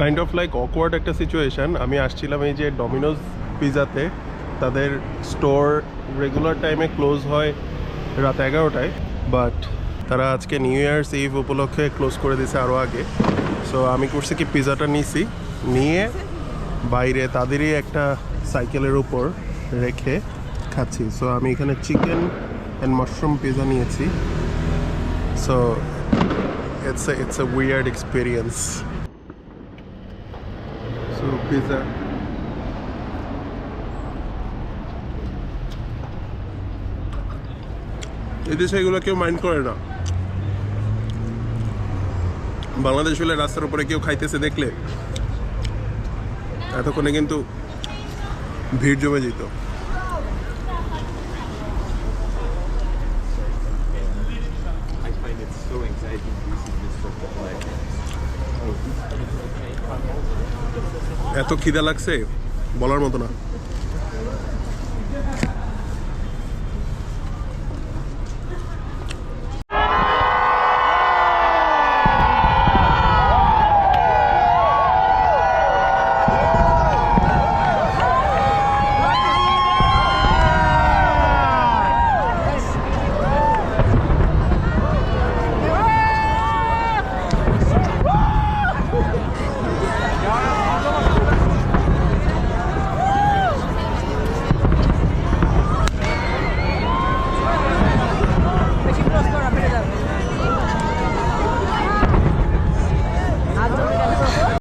Kind of like awkward একটা situation আমি আসছিলাম এই যে ডমিনোজ পিজাতে তাদের স্টোর রেগুলার টাইমে ক্লোজ হয় রাত এগারোটায়। বাট তারা আজকে নিউ ইয়ার্স ইভ উপলক্ষে ক্লোজ করে দিয়েছে আরও আগে। সো আমি করছি কি পিজাটা নিছি। নিয়ে বাইরে তাদেরই একটা সাইকেলের উপর রেখে খাচ্ছি। সো আমি এখানে চিকেন অ্যান্ড মাশরুম পিজা নিয়েছি। So it's it's a weird weird pizza. এদেশে এগুলো কেউ মাইন্ড করে না। বাংলাদেশ হলে রাস্তার উপরে কেউ খাইতেছে দেখলে। এতক্ষণে কিন্তু ভিড় জমে যেত। এত খিদা লাগছে? বলার মতো না।